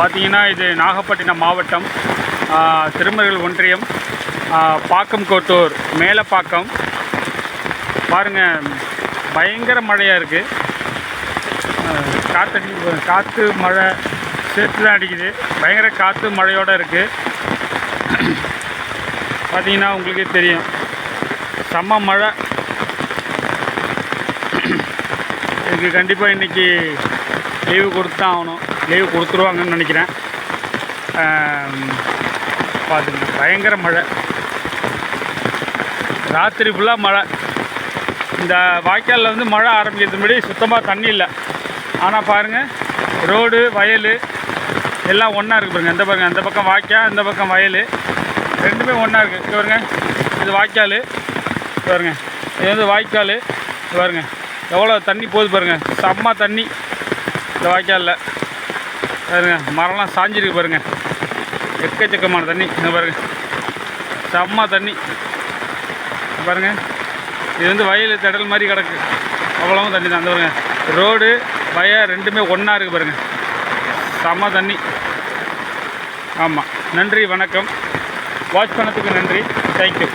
பார்த்தீங்கன்னா இது நாகப்பட்டினம் மாவட்டம் ஆ, திருமருகல் ஒன்றியம் பாக்கம் பாக்கம்கோட்டூர் மேலப்பாக்கம். பாருங்கள் பயங்கர மழையாக இருக்குது காற்று காற்று மழை சேர்த்து தான் அடிக்குது. பயங்கர காற்று மழையோடு இருக்குது பார்த்தீங்கன்னா உங்களுக்கே தெரியும். செம்ம மழை. இதுக்கு கண்டிப்பாக இன்றைக்கி லீவு கொடுத்து தான் ஆகணும் லீவு கொடுத்துருவாங்கன்னு நினைக்கிறேன். பார்த்துங்க பயங்கர மழை. ராத்திரி ஃபுல்லாக மழை. இந்த வாய்க்காலில் வந்து மழை ஆரம்பிக்கிறது முன்னாடி சுத்தமாக தண்ணி இல்லை. ஆனால் பாருங்கள் ரோடு வயல் எல்லாம் ஒன்றா இருக்குது பாருங்க. இந்த பாருங்க அந்த பக்கம் வாய்க்கால் இந்த பக்கம் வயல். ரெண்டுமே ஒன்றா இருக்குது இங்க பாருங்க இது வாய்க்கால். பாருங்கள் பாருங்க இது வந்து வாய்க்கால். பாருங்கள் பாருங்க எவ்வளோ தண்ணி போகுது பாருங்கள் செம்ம தண்ணி. இந்த வாய்க்காலில். பாருங்க மரம்லாம் சாஞ்சிருக்கு பாருங்க. எக்கச்சக்கமான தண்ணி. இந்த பாருங்க. செம்ம தண்ணி. பாருங்க. இது வந்து வயல் திடல் மாதிரி கிடக்கு. அவ்வளவும் தண்ணி தான். அந்த பாருங்க. ரோடு வயல் ரெண்டுமே ஒன்றா இருக்குது பாருங்க. செம்ம தண்ணி. ஆமாம் நன்றி வணக்கம். வாட்ச் பண்ணதுக்கு நன்றி தேங்க்யூ